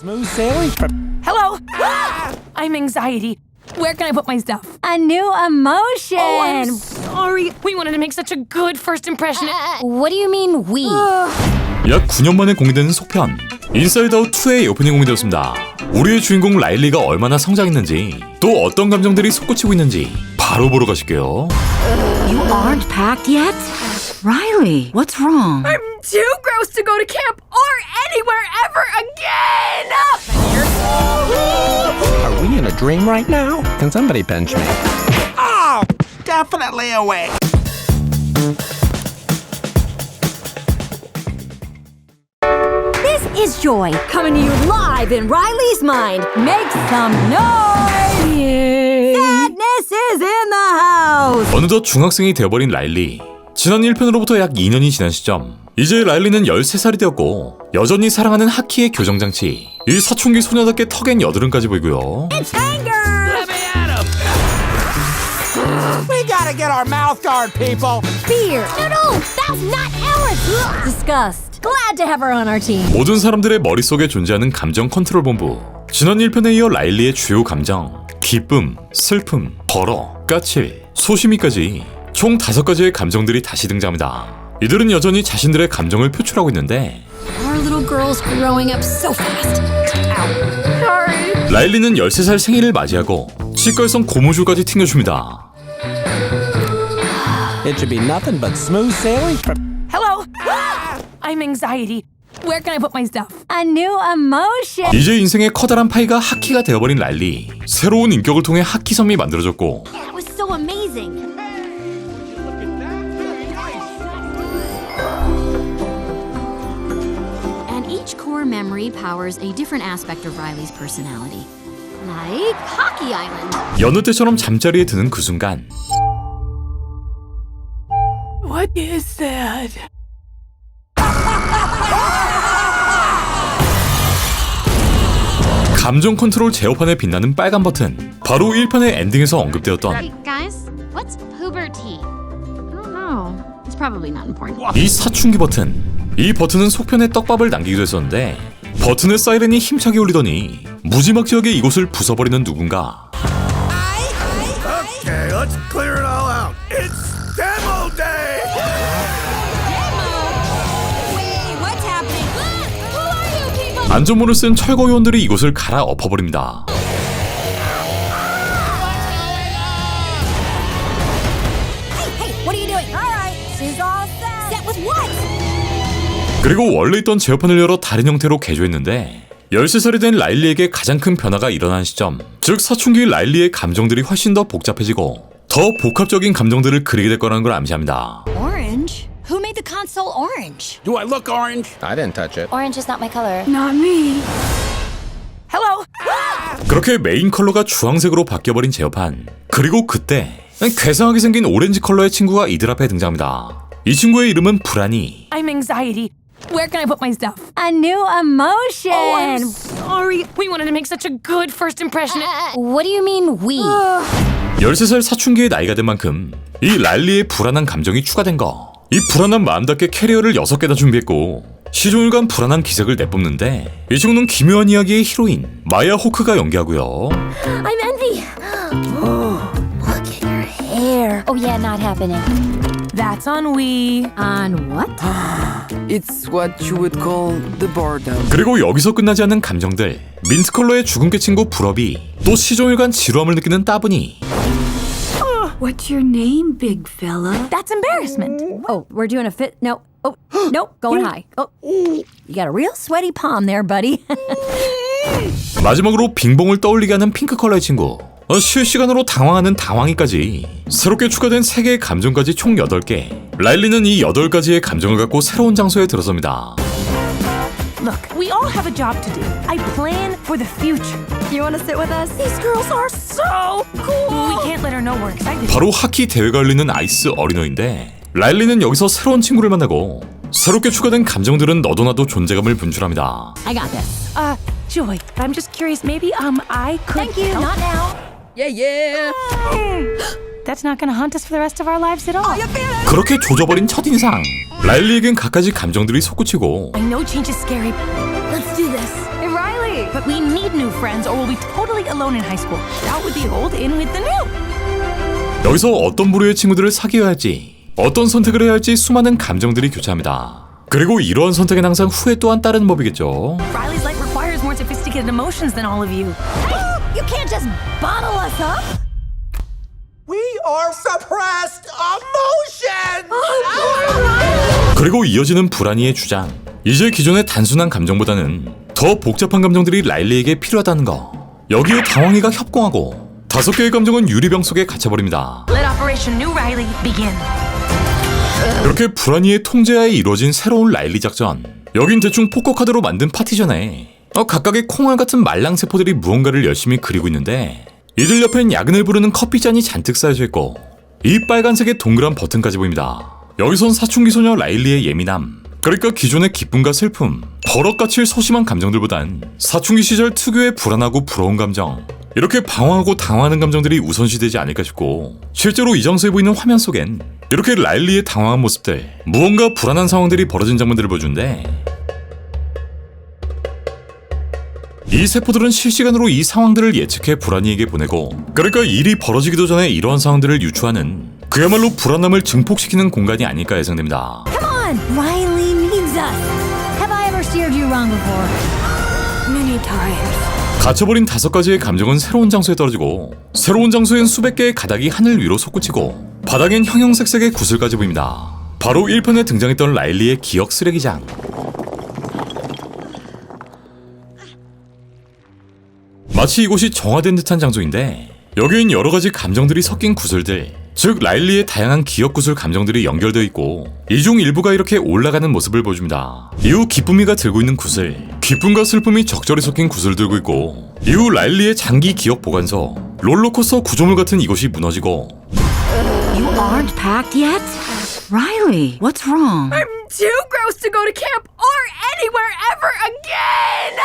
Smooth sailing Hello? I'm anxiety. Where can I put my stuff? A new emotion. Oh, I'm sorry. We wanted to make such a good first impression. what do you mean we? 약 9년 만에 공개되는 속편 인사이드 아웃 2의 오프닝 공개되었습니다. 우리의 주인공 라일리가 얼마나 성장했는지 또 어떤 감정들이 솟구치고 있는지 바로 보러 가실게요. You aren't packed yet? Riley, what's wrong? I'm too gross to go to camp or anywhere ever again. Are we in a dream right now? Can somebody bench me? Oh, definitely away. This is Joy coming to you live in Riley's mind. Make some noise! Sadness is in the house. 어느덧 중학생이 되어버린 라일리. 지난 1편으로부터 약 2년이 지난 시점. 이제 라일리는 13살이 되었고 여전히 사랑하는 하키의 교정장치. 이 사춘기 소녀답게 턱엔 여드름까지 보이고요. We gotta get our mouth guard, people. Beer. No, no, that's not ours. Disgust. Glad to have her on our team. 모든 사람들의 머릿속에 존재하는 감정 컨트롤 본부. 지난 1편에 이어 라일리의 주요 감정, 기쁨, 슬픔, 벌어, 까칠, 소심이까지 총 다섯 가지의 감정들이 다시 등장합니다. 이들은 여전히 자신들의 감정을 표출하고 있는데 Our little girl's growing up so fast. 라일리는 13살 생일을 맞이하고 치과에선 고무줄까지 튕겨줍니다. It should be nothing but smooth sailing from Hello? I'm anxiety. Where can I put my stuff? A new emotion. 이제 인생의 커다란 파이가 하키가 되어버린 라일리. 새로운 인격을 통해 하키 섬이 만들어졌고 That was so amazing. Each core memory powers a different aspect of Riley's personality. Like Hockey Island. 여느 때처럼 잠자리에 드는 그 순간 What is that? 감정 컨트롤 제어판에 빛나는 빨간 버튼 바로 1편의 엔딩에서 언급되었던 Hey, guys, what's puberty? I don't know. It's probably not important. 이 사춘기 버튼 이 버튼은 속편에 떡밥을 남기기도 했었는데 버튼의 사이렌이 힘차게 울리더니 무지막 지역의 이곳을 부숴버리는 누군가 Okay, let's clear it all out. It's demo day! What's happening? Who are you people? 안전모를 쓴 철거 요원들이 이곳을 갈아 엎어버립니다 그리고 원래 있던 제어판을 열어 다른 형태로 개조했는데 13살이 된 라일리에게 가장 큰 변화가 일어난 시점 즉 사춘기 라일리의 감정들이 훨씬 더 복잡해지고 더 복합적인 감정들을 그리게 될 거라는 걸 암시합니다 Orange? Who made the console orange? Do I look orange? I didn't touch it. Orange is not my color. Not me. Hello? 그렇게 메인 컬러가 주황색으로 바뀌어버린 제어판 그리고 그때 괴상하게 생긴 오렌지 컬러의 친구가 이들 앞에 등장합니다 이 친구의 이름은 브라니 I'm anxiety. Where can I put my stuff? A new emotion. Oh, I'm sorry. We wanted to make such a good first impression. what do you mean we? 13살 사춘기의 나이가 된 만큼 이 랄리의 불안한 감정이 추가된 거. 이 불안한 마음답게 캐리어를 6개나 준비했고 시종일관 불안한 기색을 내뿜는데 이 친구는 기묘한 이야기의 히로인 마야 호크가 연기하고요. I'm envy. look at your hair. Oh yeah, not happening. That's on we. On what? It's what you would call the boredom. 그리고 여기서 끝나지 않는 감정들 민트 컬러의 주근깨 친구 불업이 또 시종일관 지루함을 느끼는 따분이 What's your name, big fella? That's embarrassment. Oh, we're doing a fit. No. Oh, nope. Going high. Oh, you got a real sweaty palm there, buddy. 마지막으로 빙봉을 떠올리게 하는 핑크 컬러의 친구 어, 실시간으로 당황하는 당황이까지 새롭게 추가된 3개의 감정까지 총 8개 라일리는 이 8가지의 감정을 갖고 새로운 장소에 들어섭니다 Look, we all have a job to do. I plan for the future. you want to sit with us? These girls are so cool. We can't let her know we're excited. 바로 하키 대회가 열리는 아이스 어리노인데 라일리는 여기서 새로운 친구를 만나고 새롭게 추가된 감정들은 너도나도 존재감을 분출합니다 I got this. Uh, Joy, I'm just curious. Maybe um I could. Thank you. help? Not now. Yeah, yeah. That's not gonna haunt us for the rest of our lives at all. 그렇게 조져버린 첫인상 라일리에겐 갖가지 감정들이 솟구치고 I know change is scary. Let's do this. Hey, Riley. But we need new friends or we'll be totally alone in high school. Out with the old, in with the new. 여기서 어떤 부류의 친구들을 사귀어야 할지, 어떤 선택을 해야 할지 수많은 감정들이 교차합니다. 그리고 이러한 선택엔 항상 후회 또한 따르는 법이겠죠. Riley's life requires more sophisticated emotions than all of you. You can't just bottle us up. We are suppressed emotions! 그리고 이어지는 불안이의 주장. 이제 기존의 단순한 감정보다는 더 복잡한 감정들이 라일리에게 필요하다는 거. 여기에 당황이가 협공하고 다섯 개의 감정은 유리병 속에 갇혀버립니다. Let Operation New Riley begin. 이렇게 불안이의 통제하에 이루어진 새로운 라일리 작전. 여긴 대충 포커 카드로 만든 파티전에 어, 각각의 콩알 같은 말랑 세포들이 무언가를 열심히 그리고 있는데 이들 옆엔 야근을 부르는 커피 잔이 잔뜩 쌓여져 있고 이 빨간색의 동그란 버튼까지 보입니다. 여기선 사춘기 소녀 라일리의 예민함, 그러니까 기존의 기쁨과 슬픔, 버럭같이 소심한 감정들보단 사춘기 시절 특유의 불안하고 부러운 감정, 이렇게 방황하고 당황하는 감정들이 우선시되지 않을까 싶고 실제로 이 장소에 보이는 화면 속엔 이렇게 라일리의 당황한 모습들, 무언가 불안한 상황들이 벌어진 장면들을 보여준데 이 세포들은 실시간으로 이 상황들을 예측해 불안이에게 보내고 그러니까 일이 벌어지기도 전에 이러한 상황들을 유추하는 그야말로 불안함을 증폭시키는 공간이 아닐까 예상됩니다. 갇혀버린 다섯 가지의 감정은 새로운 장소에 떨어지고 새로운 장소엔 수백 개의 가닥이 하늘 위로 솟구치고 바닥엔 형형색색의 구슬까지 보입니다. 바로 1편에 등장했던 라일리의 기억 쓰레기장. 마치 이곳이 정화된 듯한 장소인데 여기엔 여러 가지 감정들이 섞인 구슬들 즉 라일리의 다양한 기억 구슬 감정들이 연결되어 있고 이 중 일부가 이렇게 올라가는 모습을 보여줍니다. 이후 기쁨이가 들고 있는 구슬 기쁨과 슬픔이 적절히 섞인 구슬을 들고 있고 이후 라일리의 장기 기억 보관소 롤러코스터 구조물 같은 이것이 무너지고 You aren't packed yet? Riley, what's wrong? I'm too gross to go to camp or anywhere ever again!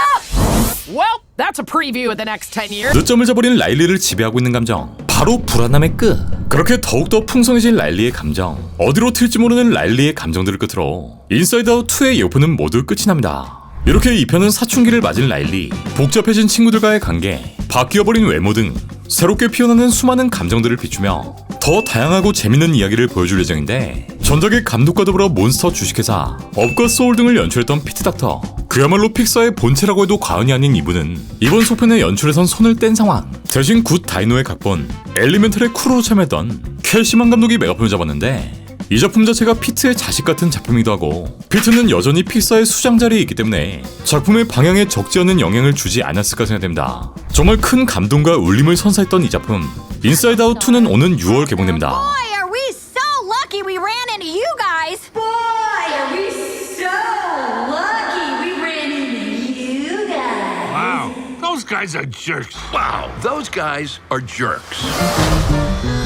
Well, that's a preview of the next 10 years. 늦점을 저버린 라일리를 지배하고 있는 감정. 바로 불안함의 끝. 그렇게 더욱더 풍성해진 라일리의 감정. 어디로 튈지 모르는 라일리의 감정들을 끝으로 인사이드 아웃 2의 예고편은 모두 끝이 납니다. 이렇게 2편은 사춘기를 맞은 라일리 복잡해진 친구들과의 관계 바뀌어버린 외모 등 새롭게 피어나는 수많은 감정들을 비추며 더 다양하고 재밌는 이야기를 보여줄 예정인데 전작의 감독과 더불어 몬스터 주식회사 업과 소울 등을 연출했던 피트 닥터 그야말로 픽사의 본체라고 해도 과언이 아닌 이분은 이번 소편의 연출에선 손을 뗀 상황 대신 굿 다이노의 각본 엘리멘탈의 크루로 참여했던 켈시만 감독이 메가폰을 잡았는데 이 작품 자체가 피트의 자식 같은 작품이기도 하고 피트는 여전히 픽사의 수장 자리에 있기 때문에 작품의 방향에 적지 않은 영향을 주지 않았을까 생각됩니다. 정말 큰 감동과 울림을 선사했던 이 작품 인사이드 아웃 2는 오는 6월 개봉됩니다. Guys are jerks. Wow, those guys are jerks.